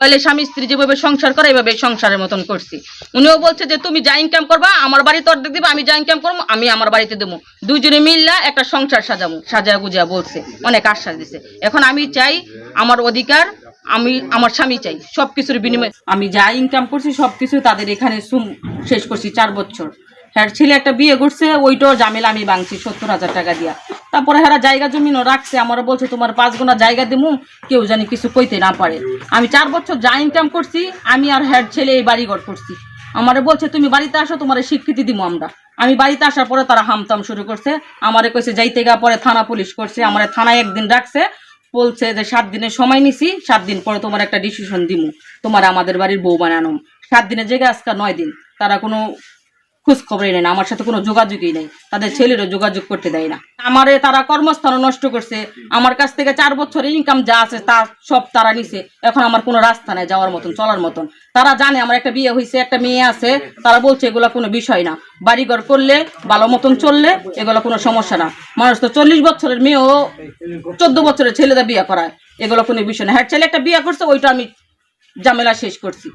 তাহলে স্বামী স্ত্রী যেভাবে সংসার করে এইভাবে সংসারের মতন করছি। উনিও বলছে যে, তুমি যা ইনকাম করবা, আমার বাড়িতে অর্ধেক দিবা, আমি যা ইনকাম করব, আমি আমার বাড়িতে দেবো। দুজনে মিললা একটা সংসার সাজাবো সাজা গুজা বলছে, অনেক আশ্বাস দিছে। এখন আমি চাই আমার অধিকার, আমি আমার স্বামী চাই সব কিছুর বিনিময়ে। আমি যা ইনকাম করছি সব কিছু তাদের এখানে শেষ করছি চার বছর। হ্যাঁ ছেলে একটা বিয়ে করছে, ওইটাও জামেলা আমি ভাঙছি, সত্তর হাজার টাকা দিয়া। তারপরে হ্যাঁ জায়গা জমিনও রাখছে আমার বলছে তোমার পাঁচ গোনা জায়গা দিমু, কেউ জানি কিছু কইতে না পারে। আমি চার বছর যা ইনকাম করছি, আমি আর হ্যাড ছেলে এই বাড়িঘর করছি। আমারে বলছে, তুমি বাড়িতে আসো, তোমার স্বীকৃতি দিব আমরা। আমি বাড়িতে আসার পরে তারা হামতাম শুরু করছে। আমারে কইছে, যাইতে গা, পরে থানা পুলিশ করছে। আমার থানায় একদিন রাখছে, বলছে যে, সাত দিনের সময় নিছি, সাত দিন পরে তোমার একটা ডিসিশন দিমু। তোমার আমাদের বাড়ির বউ বানানো সাত দিনের জায়গায় আজকে নয় দিন। তারা কোনো খোঁজ খবরই নেই না, আমার সাথে কোনো যোগাযোগই নেই, তাদের ছেলেরও যোগাযোগ করতে দেয় না। আমারে তারা কর্মস্থানও নষ্ট করছে, আমার কাছ থেকে চার বছরের ইনকাম যা আছে তা সব তারা নিছে, এখন আমার কোনো রাস্তা নেই যাওয়ার মতন, চলার মতন। তারা জানে আমার একটা বিয়ে হয়েছে একটা মেয়ে আছে, তারা বলছে এগুলো কোনো বিষয় না। বাড়িঘর করলে, ভালো মতন চললে, এগুলো কোনো সমস্যা না। মানুষ তো চল্লিশ বছরের মেয়েও চোদ্দ বছরের ছেলেদের বিয়ে করায়, এগুলো কোনো বিষয় না। হ্যাঁ ছেলে একটা বিয়ে করছে, ওইটা আমি ঝামেলা শেষ করছি।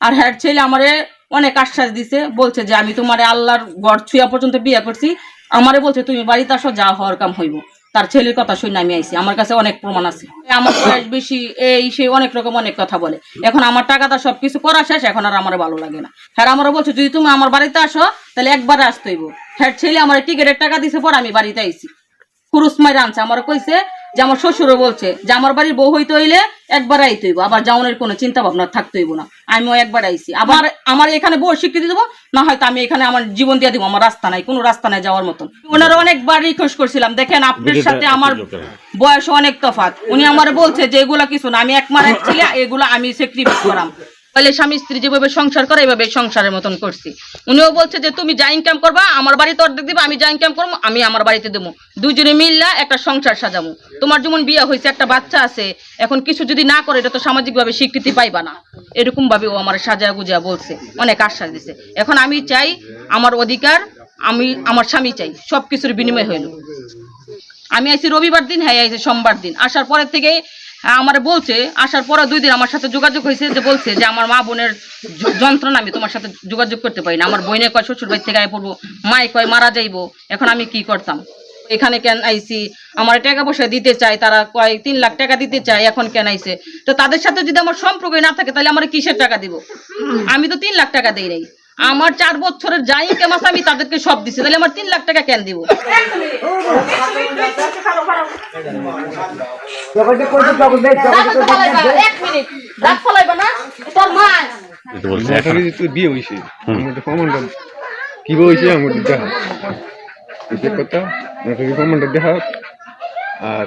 আর হ্যাঁ ছেলে আমারে অনেক আশ্বাস দিছে, বলছে যে আমি তোমার আল্লাহর গড় ছুঁয়া পর্যন্ত বিয়ে করছি। আমারে বলছে, তুমি বাড়িতে আসো, যা হওয়ার কাম হইব। তার ছেলের কথা শুনে আমি আইছি। আমার কাছে অনেক প্রমাণ আছে। আমার বয়স বেশি, এই সেই অনেক রকম অনেক কথা বলে। এখন আমার টাকাটা সব কিছু করা শেষ, এখন আর আমার ভালো লাগে না। হ্যাঁ আমারও বলছে, যদি তুমি আমার বাড়িতে আসো, তাহলে একবারে আসতে হইব। হ্যাঁ ছেলে আমার টিকিটের টাকা দিছে পর আমি বাড়িতে আইছি। কুরুস মাইরা আনছে। আমার কইছে যে আমার শ্বশুরও বলছে যে আমার বাড়ির বউ হইতে হইলে একবার আইতে হইব আবার যাওনের কোনো চিন্তা ভাবনা থাকতে হইব না। আমিও একবার আইছি। আবার আমার এখানে বউ স্বীকৃতি দেবো না হয়তো আমি এখানে আমার জীবন দিয়ে দিব আমার রাস্তা নাই কোনো রাস্তা নাই যাওয়ার মতন। ওনারা অনেকবার রিকোয়েস্ট করছিলাম দেখেন আপনার সাথে আমার বয়স অনেক তফাৎ। উনি আমার বলছে যে এগুলা কিছু না আমি এক মার ছেলে এগুলা আমি স্যাক্রিফাইস করাম। তাহলে স্বামী স্ত্রী যেভাবে সংসার করে এইভাবে সংসারের মতন করছি। উনিও বলছে যে, তুমি যা ইনকাম করবা, আমার বাড়িতে অর্ধেক দিবা, আমি যা ইনকাম করব, আমি আমার বাড়িতে দেবো। দুজনে মিললা একটা সংসার সাজাবো। তোমার যেমন বিয়ে হয়েছে, একটা বাচ্চা আছে, এখন কিছু যদি না করে, এটা তো সামাজিকভাবে স্বীকৃতি পাইবা না। এরকম ভাবে ও আমার সাজা গুজা বলছে, অনেক আশ্বাস দিছে। এখন আমি চাই, আমার অধিকার, আমি, আমার স্বামী চাই সব কিছুর বিনিময় হইল। আমি আইছি রবিবার দিন হ্যাঁ আইছি সোমবার দিন। আসার পরের থেকে আমার বলছে আসার পরে দুই দিন আমার সাথে যোগাযোগ হয়েছে যে বলছে যে আমার মা বোনের যন্ত্রণা আমি তোমার সাথে যোগাযোগ করতে পারি না আমার বইনে কয় শ্বশুর বাড়ি থেকে আয় পড়ব মায় কয় মারা যাইবো এখন আমি কি করতাম এখানে কেন আইছি আমার টাকা পয়সা দিতে চাই তারা কয় তিন লাখ টাকা দিতে চাই এখন কেন আইছে তো তাদের সাথে যদি আমার সম্পর্ক না থাকে তাহলে আমার কিসের টাকা দিব আমি তো তিন লাখ টাকা দেই নাই আমার চার বছরের যাই ইনকাম আছে আমি তাদেরকে সব দিছি তাহলে আমার তিন লাখ টাকা কেন দিব এক মিনিট। দাঁত ফলাইবা না তোর মা এটা বলছে মাথার যে বিয়ে হয়েছে আমার তো প্রমাণটা কীভাবে হয়েছে আমার দেখা কথা আর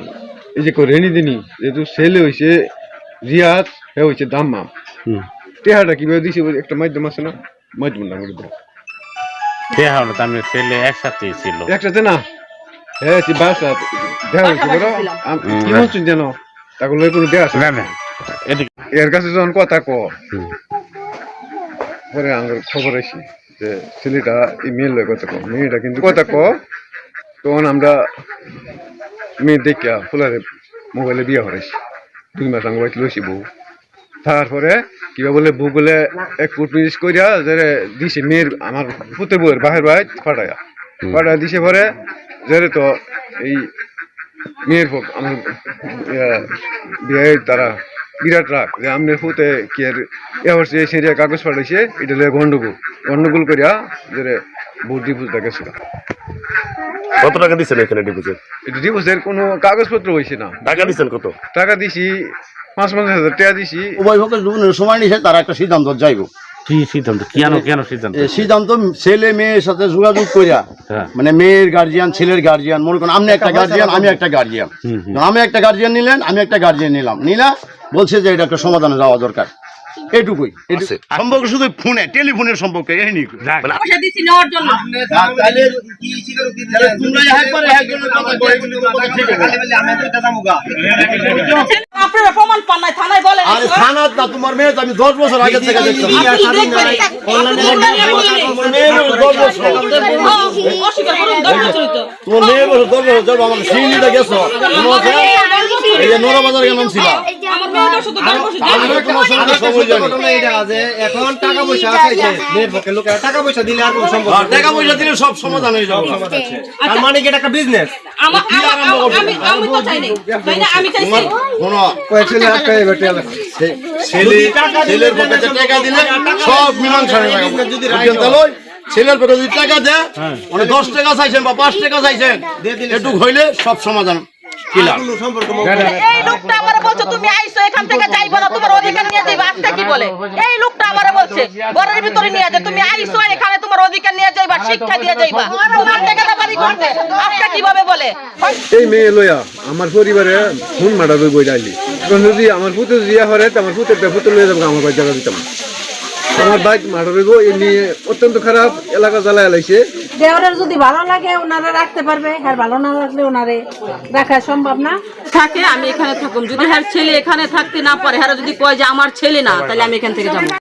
এই যে রেনি দিনি যেহেতু ছেলে হয়েছে রিয়াজ হ্যাঁ হয়েছে দাম্মা। হুম। টেহাটা কীভাবে দিছে একটা মাধ্যম আছে না? মাধ্যম না আমাদের একসাথেই ছিল। একসাথে না? হ্যাঁ সে বাসা দেখা হয়েছে বড় কি বলছেন যেন? তাগুলো কোনো দেয়া আছে না। না এর কাছে যখন কথা ক পরে আমার খবর আসি যে ছেলেটা মেয়ের লয় কথা ক। মেয়েটা কিন্তু কথা ক তখন আমরা মেয়ে দেখিয়া ফুলারে মোবাইলে বিয়ে হরেছি দুই মাস আমার বাড়িতে লইছি বউ। তারপরে কিবা বলে বউ বলে এক ফুট মিনিস করিয়া যে দিছে মেয়ের আমার পুতের বউয়ের বাহের বাইর ফাটাইয়া ফাটাইয়া দিছে পরে যে তো এই মেয়ের হোক আমার ইয়া, বিয়ে তারা বিরাট রাগ যে আমনের ফুতে কি আর এ হচ্ছে সেরিয়া কাগজ পাঠাইছে এটা লয়ে গন্ডগোল। গন্ডগোল করিয়া যে ভোট ডিপুজ দেখেছিল কত টাকা দিচ্ছেন এখানে ডিপোজিট? এটা ডিপুজের কোনো কাগজপত্র হয়েছে না। টাকা দিচ্ছেন কত? টাকা দিছি পাঁচ পঞ্চাশ হাজার টাকা দিছি। উভয় পক্ষের সময় নিছে তারা একটা সিদ্ধান্ত যাইব। কি সিদ্ধান্ত? কেন কেন সিদ্ধান্ত? সিদ্ধান্ত ছেলে মেয়ের সাথে যোগাযোগ করিয়া হ্যাঁ। মানে মেয়ের গার্জিয়ান ছেলের গার্জিয়ান মনে করেন আপনি একটা গার্জিয়ান আমি একটা গার্জিয়ান। আমি একটা গার্জিয়ান নিলেন আমি একটা গার্জিয়ান নিলাম। নিলা বলছে যে এটা একটা সমাধানে যাওয়া দরকার। এটুকুই। সম্পর্ক শুধু ফোনে টেলিফোনের সম্পর্ক এই নিয়ে। জন্য। আপনারা প্রমাণ পান নাই থানায় না তোমার মেয়ে আমি দশ বছর আগে থেকে তোমার মেয়ে বছর। দশ বছর যাব আমার সিঁড়িটা গেছো। এই যে গেলাম ছিল। এখন টাকা পয়সা চাইছে লোকেরা টাকা পয়সা দিলে আর কোনো সম্ভব আর টাকা পয়সা দিলে সব সমাধান হয়ে যাবে। তার মানে কি একটা বিজনেস ছেলের সব মীমাংসা পক্ষে যদি টাকা দেয় মানে দশ টাকা চাইছেন বা পাঁচ টাকা চাইছেন একটু হইলে সব সমাধান। এই লোকটা আমার বলছে তুমি আইছো এখান থেকে যাইবা না তোমার অধিকার নিয়ে যাইবা। আজকে কি বলে? এই লোকটা আমার বলছে ঘরের ভিতরে নিয়ে যায় তুমি আইছো এখানে তোমার অধিকার নিয়ে যাইবা শিক্ষা দিয়ে যাইবা। তোমার থেকে না বাড়ি করতে আজকে কীভাবে বলে? এই মেয়ে আমার পরিবারে ফোন মারা রইব ডাইলি কারণ যদি আমার পুতে দিয়া হরে তো আমার পুতের পুতে লইয়া যাব আমার বাড়ি জায়গা দিতাম আমার বাইক মারা রইব মেয়ে অত্যন্ত খারাপ এলাকা জ্বালায় লাইছে। দেওয়ারের যদি ভালো লাগে, ওনারা রাখতে পারবে, আর ভালো না লাগলে ওনারে রাখা সম্ভব না। থাকে, আমি এখানে থাকুন যদি হ্যাঁ ছেলে এখানে থাকতে না পারে হ্যাঁ যদি কয় যে আমার ছেলে না, তাহলে আমি এখান থেকে যাব।